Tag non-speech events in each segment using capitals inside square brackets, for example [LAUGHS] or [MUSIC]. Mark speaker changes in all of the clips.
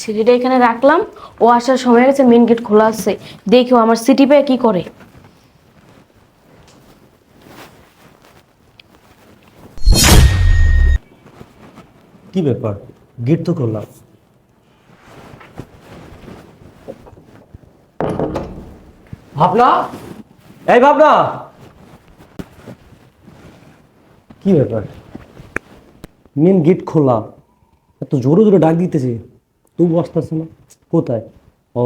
Speaker 1: সিটিটা এখানে রাখলাম। ও আসার সময় গেছে মেন গেট খোলা আছে। দেখি আমার সিটি পেয়ে কি করে।
Speaker 2: কি ব্যাপার? গেট তো করলাম ভাবনা? এই ভাবনা! কি ব্যাপার? মেন গেট খোলা। এত জোরে জোরে ডাক দিতেছে। তবু আসতেছে না। কোথায়? ও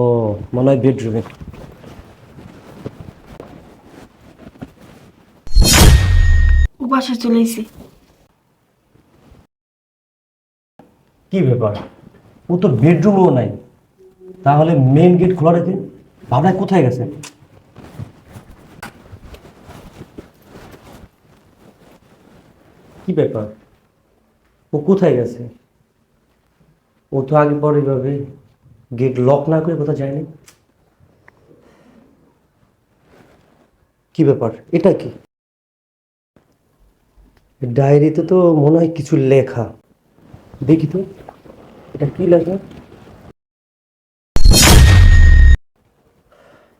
Speaker 2: মনে হয় বেডরুমে
Speaker 1: চলে
Speaker 2: কি ব্যাপার? ও তো বেডরুমও নাই। তাহলে মেন গেট খোলা রেখে ভাবনা কোথায় গেছে? কি ব্যাপার? ও কোথায় গেছে? ও তো আগে পরে ভাবে গেট লক না করে কোথাও যায়নি? কি ব্যাপার? এটা কি? ডায়েরিতে তো মনে হয় কিছু লেখা। দেখি তো, এটা কি লেখা?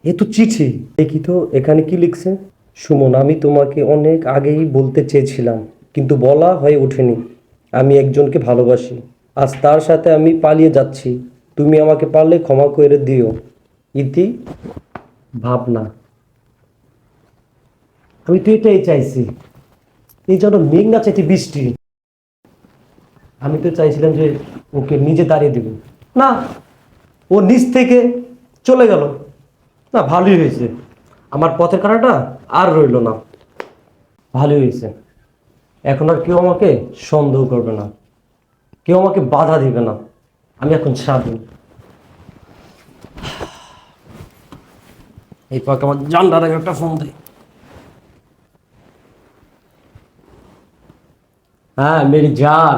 Speaker 2: এ তো চিঠি। দেখি তো, এখানে কি লিখছে? সুমন, আমি তোমাকে অনেক আগেই বলতে চেয়েছিলাম, কিন্তু বলা হয়ে ওঠেনি। আমি একজনকে ভালোবাসি। আজ তার সাথে আমি পালিয়ে যাচ্ছি। তুমি আমাকে পারলে ক্ষমা করে দিও। ইতি ভাবনা। আমি তো এটাই চাইছি। এই জন্য মেঘ না বৃষ্টি। আমি তো চাইছিলাম যে ওকে নিজে দাঁড়িয়ে দিব। না, ও নিচ থেকে চলে গেল। না, ভালোই হয়েছে। আমার পথের কাটাটা আর রইল না। ভালোই হয়েছে। এখন আর কেউ আমাকে সন্দেহ করবে না। কেউ আমাকে বাধা দিবে না। আমি এখন স্বাধীন। এই পাকে আমার জানলার আগে একটা ফোন দিই হ্যাঁ মেরি জান।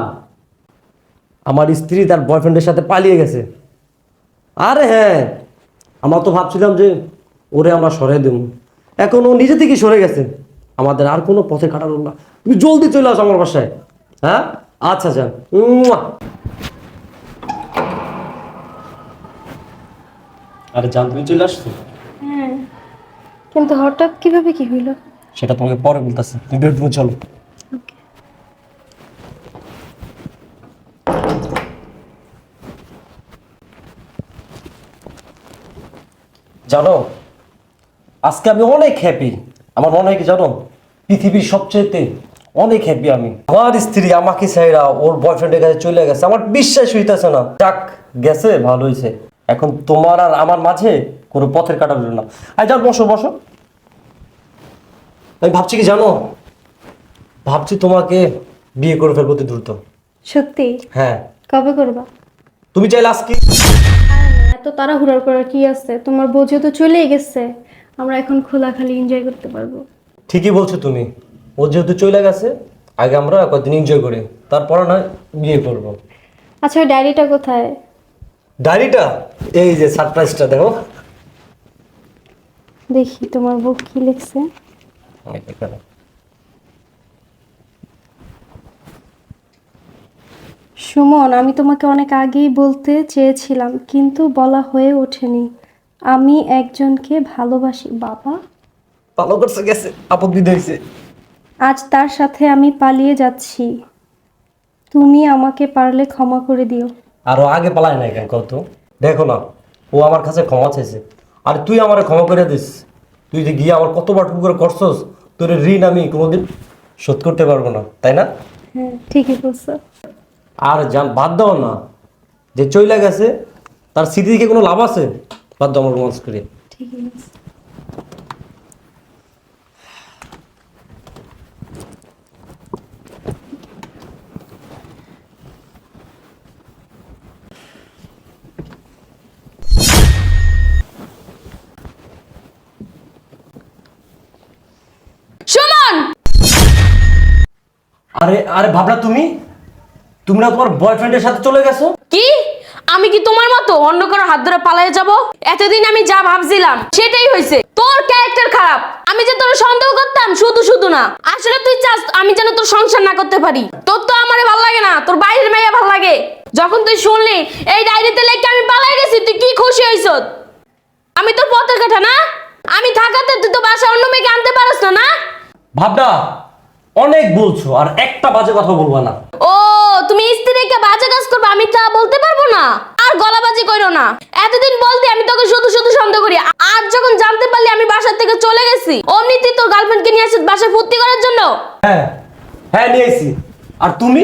Speaker 2: আমার স্ত্রী তার বয়ফ্রেন্ডের সাথে পালিয়ে গেছে। আরে হ্যাঁ আমরা তো ভাবছিলাম যে ওরে আমরা সরে দেব। এখন ও নিজে থেকেই সরে গেছে। আমাদের আর কোনো পথে কাটালো না। তুমি জলদি চলে আসো আমার বাসায়। হ্যাঁ? আচ্ছা আচ্ছা। আরে জান তুমি চলে আসছো?
Speaker 3: হ্যাঁ। কিন্তু হঠাৎ কীভাবে কি হইল?
Speaker 2: সেটা তোমাকে পরে বলতেছে। তুমি বেডরুমে চলো। জানো আজকে আমি অনেক হ্যাপি আমার মনে হয় কি জানো পৃথিবীর সবচেয়েতে অনেক হ্যাপি আমি। আমার স্ত্রী আমাকে চাইরা ওর বয়ফ্রেন্ডের কাছে চলে গেছে। আমার বিশ্বাস হইতেছে না। যাক গেছে ভালো হয়েছে এখন তোমার আর আমার মাঝে কোনো পথের কাটা রইল না। আই যাও বসো বসো। আমি ভাবছি কি জানো? ভাবছি তোমাকে বিয়ে করে ফেলব অতি দ্রুত।
Speaker 3: সত্যি?
Speaker 2: হ্যাঁ।
Speaker 3: কবে করবা?
Speaker 2: তুমি চাইলে আজকে
Speaker 3: এত তাড়াহুড়ার করার কি আছে? তোমার বোঝে তো চলেই গেছে আমরা এখন খোলাখালি এনজয় করতে পারব।
Speaker 2: ঠিকই বলছো তুমি। ও যেহেতু চলে গেছে আগে আমরা কয়েকদিন এনজয় করি তারপরে না বিয়ে করব।
Speaker 3: আচ্ছা ওই ডায়েরিটা কোথায়?
Speaker 2: ডায়েরিটা? এই যে সারপ্রাইজটা দেখো।
Speaker 3: দেখি তোমার বুক কি লিখছে? সুমন আমি তোমাকে অনেক আগেই বলতে চেয়েছিলাম কিন্তু বলা হয়ে ওঠেনি। আমি একজনকে ভালোবাসি বাবা?
Speaker 2: ভালো করছে গেছে আপদ হয়েছে
Speaker 3: আজ তার সাথে আমি পালিয়ে যাচ্ছি। তুমি আমাকে পারলে ক্ষমা করে দিও।
Speaker 2: আরও আগে পালায় না কেন কত দেখো না ও আমার কাছে ক্ষমা চাইছে। আর তুই আমার ক্ষমা করে দিস। তুই যে গিয়ে আমার কতবার করে করছস তোর ঋণ আমি কোনোদিন শোধ করতে পারব না তাই না?
Speaker 3: হ্যাঁ ঠিকই বলছো।
Speaker 2: আর জান বাদ দাও না। যে চইলা গেছে তার স্মৃতি থেকে কোনো লাভ আছে? বাদ দাও আমার রোমান্স করে
Speaker 3: ঠিকই বলছো
Speaker 1: সুমন
Speaker 2: আরে আরে ভাবনা তুমি? তুমি না তোমার বয়ফ্রেন্ডের সাথে চলে গেছো?
Speaker 1: কি? আমি কি তোমার মতো অন্য কারও হাত ধরে পালিয়ে যাব? এতদিন আমি যা ভাবছিলাম সেটাই হয়েছে। তোর ক্যারেক্টার খারাপ। আমি যে তোর সন্দেহ করতাম শুধু শুধু না। আসলে তুই চাস আমি যেন তোর সংসার না করতে পারি। তোর তো আমারে ভালো লাগে না তোর বাইরের মেয়ে ভালো লাগে। যখন তুই শুনলি এই ডায়েরিতে লেখকে আমি পালাই গেছি তুই কি খুশি হইছ? আমি তোর পথের কাঠা না? আমি থাকাতে তুই তো বাসায় অন্য মেয়েকে আনতে পারস না না?
Speaker 2: ভাবনা অনেক বলছো আর একটা বাজে কথা বলব না।
Speaker 1: ও তুমি স্ত্রীকে বাজে কাজ করবে আমি তা বলতে পারব না? আর গলাবাজি করো না। এতদিন বলতে আমি তোকে শুধু শুধু সন্দেহ করি আজ যখন জানতে পারলি আমি বাসার থেকে চলে গেছি অমনিতে তোর গার্লফ্রেন্ডকে নিয়ে আসিস বাসায় ফুর্তি করার জন্য?
Speaker 2: হ্যাঁ হ্যাঁ নিয়ে এসছি আর তুমি?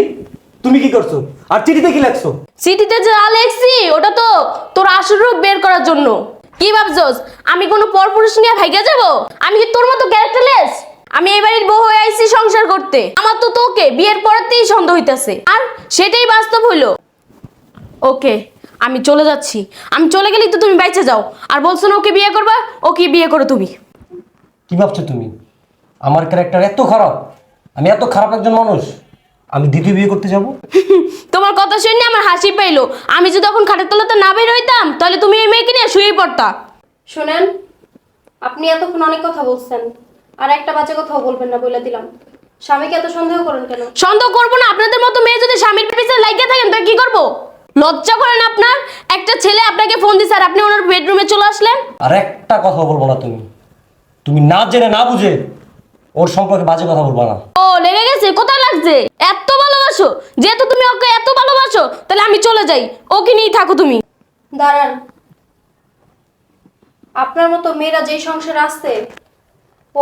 Speaker 2: তুমি কি করছ? আর চিঠিতে কি লেখছো?
Speaker 1: সিটিতে যে লেখছি ওটা তো তোর আসল রূপ বের করার জন্য। কি ভাবছস আমি কোনো পরপুরুষ নিয়ে ভাইগা যাব? আমি কি তোর মতো ক্যারেক্টারলেস আমি এই বাড়ির বউ হয়ে আইছি সংসার করতে। আমার তো তোকে বিয়ের পরেতেই সন্দেহ হইতাছে। আর সেটাই বাস্তব হইল। ওকে আমি চলে যাচ্ছি। আমি চলে গেলেই তো তুমি বাইচে যাও। আর বলছো না ওকে বিয়ে করবা ওকে বিয়ে করো তুমি।
Speaker 2: কি ভাবছ তুমি? আমার ক্যারেক্টার এত খারাপ আমি এত খারাপ একজন মানুষ আমি দ্বিতীয় বিয়ে করতে যাব? [LAUGHS]
Speaker 1: তোমার কথা শুনে আমার হাসি পাইলো। আমি যদি তখন খাটের তলাতে না বের হইতাম তাহলে তুমি এই মেয়েকে নিয়ে শুয়ে পড়তা।
Speaker 3: শোনেন আপনি এতক্ষণ অনেক কথা বলছেন। আর একটা বাজে কথাও বলবেন না বলে দিলাম। স্বামীকে এত সন্দেহ করেন কেন?
Speaker 1: সন্দেহ করব না আপনাদের মতো মেয়ে যদি স্বামীর পিছনে লাগিয়ে থাকেন তো কি করব? লজ্জা করেন আপনার? একটা ছেলে আপনাকে ফোন দিছে আর আপনি ওনার বেডরুমে চলে আসলেন?
Speaker 2: আর একটা কথা বলব না তুমি। তুমি না জেনে না বুঝে ওর সম্পর্কে বাজে কথা বলব না।
Speaker 1: ও লেগে গেছে? কোথায় লাগছে? এত ভালোবাসো? যেহেতু তুমি ওকে এত ভালোবাসো তাহলে আমি চলে যাই। ওকে নিয়েই থাকো তুমি।
Speaker 3: দাঁড়ান। আপনার মতো মেয়েরা যেই সংসারে আসছে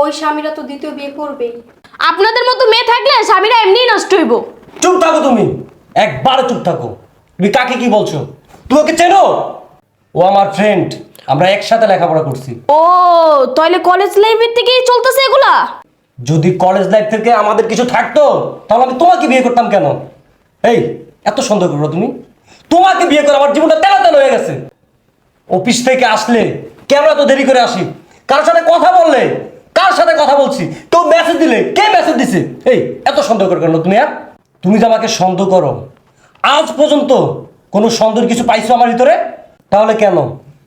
Speaker 3: ওই স্বামীরা তো দ্বিতীয় বিয়ে করবেই।
Speaker 1: আপনাদের মতো মেয়ে থাকলে স্বামীরা এমনিই নষ্ট হইব।
Speaker 2: চুপ থাকো তুমি। একবার চুপ থাকো। তুমি কাকে কি বলছো? তুমি ওকে চেনো? ও আমার ফ্রেন্ড আমরা একসাথে লেখাপড়া করছি।
Speaker 1: ও তাহলে কলেজ লাইফের থেকেই চলতেছে এগুলা?
Speaker 2: যদি কলেজ লাইফ থেকে আমাদের কিছু থাকতো তাহলে আমি তোমাকে বিয়ে করতাম কেন? এই এত সন্দেহ করো তুমি। তোমাকে বিয়ে করে আমার জীবনটা তেলা তেল হয়ে গেছে। অফিস থেকে আসলে কেন এত দেরি করে আসি। কার সাথে কথা বললে কার সাথে কথা বলছি? কেউ মেসেজ দিলে। কে মেসেজ দিছে? এই এত সন্দেহ করো কেন তুমি আর তুমি যে আমাকে সন্দেহ করো আজ পর্যন্ত কোনো সন্দেহের কিছু পাইছো আমার ভিতরে? তাহলে কেন?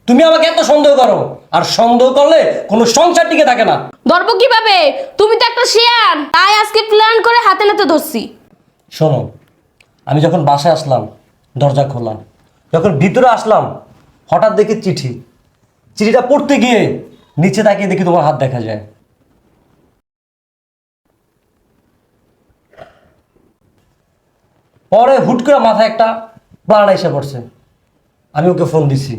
Speaker 2: তুমি আমাকে এত সন্দেহ করো আর সন্দেহ করলে কোনো সংসার টিকে থাকে না।
Speaker 1: ধরবো কীভাবে? তুমি তো একটা শেয়ার তাই আজকে প্ল্যান করে হাতে নাতে ধরছি।
Speaker 2: শোনো আমি যখন বাসায় আসলাম দরজা খোলা যখন ভিতরে আসলাম হঠাৎ দেখি চিঠি। চিঠিটা পড়তে গিয়ে নিচে তাকিয়ে দেখি তোমার হাত দেখা যায়। পরে হুট করে মাথায় একটা প্লান এসে পড়ছে। আমি ওকে ফোন দিছি।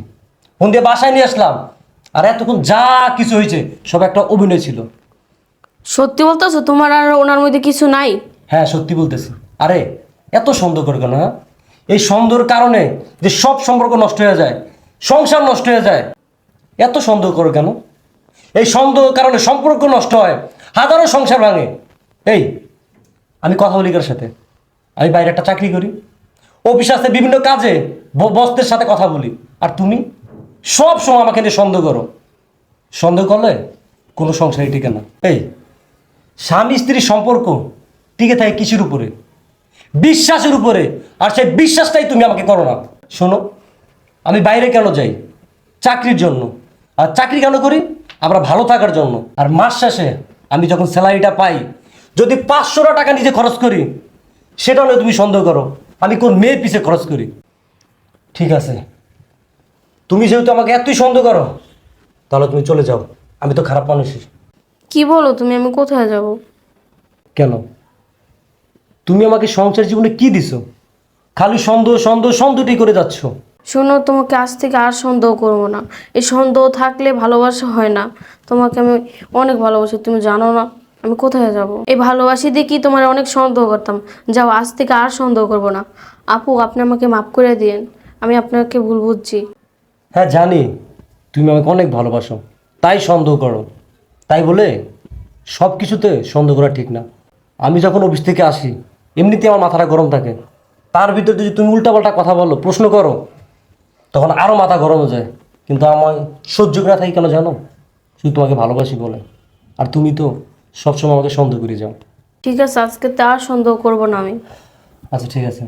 Speaker 2: ফোন দিয়ে বাসায় নিয়ে আসলাম। আর এতক্ষণ যা কিছু হয়েছে সব একটা অভিনয় ছিল।
Speaker 1: সত্যি বলতেছো? তোমার আর ওনার মধ্যে কিছু নাই?
Speaker 2: হ্যাঁ সত্যি বলতেছি। আরে এত সন্দেহ করে কেন হ্যাঁ? এই সন্দেহের কারণে যে সব সম্পর্ক নষ্ট হয়ে যায় সংসার নষ্ট হয়ে যায় এত সন্দেহ করে কেন? এই সন্দেহের কারণে সম্পর্ক নষ্ট হয় হাজারো সংসার ভাঙে। এই আমি কথা বলি কার সাথে? আমি বাইরে একটা চাকরি করি। অফিস আছে বিভিন্ন কাজে বসদের সাথে কথা বলি। আর তুমি সব সময় আমাকে নিয়ে সন্দেহ করো। সন্দেহ করলে কোনো সংসারই টিকে না। এই, স্বামী স্ত্রীর সম্পর্ক টিকে থাকে কিসের উপরে? বিশ্বাসের উপরে। আর সেই বিশ্বাসটাই তুমি আমাকে করো না। শোনো, আমি বাইরে কেন যাই? চাকরির জন্য। আর চাকরি কেন করি? আমরা ভালো থাকার জন্য। আর মাস শেষে আমি যখন স্যালারিটা পাই, যদি পাঁচশোটা টাকা নিজে খরচ করি সেটা নয় তুমি সন্দেহ করো। আমি কোন মেয়ের পিছে খরচ করি? ঠিক আছে। তুমি যেহেতু আমাকে এতই সন্দেহ করো তাহলে তুমি চলে যাও। আমি তো খারাপ মানুষই।
Speaker 1: কি বলো তুমি? আমি কোথায় যাব?
Speaker 2: কেন? তুমি আমাকে সংসার জীবনে কি দিছো? খালি সন্দেহ সন্দেহ সন্দেহটি করে যাচ্ছ।
Speaker 1: শোনো তোমাকে আজ থেকে আর সন্দেহ করব না। এই সন্দেহ থাকলে ভালোবাসা হয় না। তোমাকে আমি অনেক ভালোবাসি তুমি জানো না। আমি কোথায় যাব? এই ভালোবাসি দেখি তোমার অনেক সন্দেহ করতাম? যাও, আজ থেকে আর সন্দেহ করব না। আপু, আপনি আমাকে মাফ করে দিন আমি আপনাকে ভুল বুঝছি।
Speaker 2: হ্যাঁ জানি। তুমি আমাকে অনেক ভালোবাসো। তাই সন্দেহ করো। তাই বলে সব কিছুতে সন্দেহ করা ঠিক না। আমি যখন অফিস থেকে আসি এমনিতে আমার মাথাটা গরম থাকে। তার ভিতরে যদি তুমি উল্টাপাল্টা কথা বলো, প্রশ্ন করো, তখন আরও মাথা গরম হয়ে যায়। কিন্তু আমার সহ্য করে থাকি কেন জানো? শুধু তোমাকে ভালোবাসি বলে। আর তুমি তো সবসময় আমাকে সন্দেহ করে যাও।
Speaker 1: ঠিক আছে আজকে তা আর সন্দেহ করব না আমি।
Speaker 2: আচ্ছা ঠিক আছে।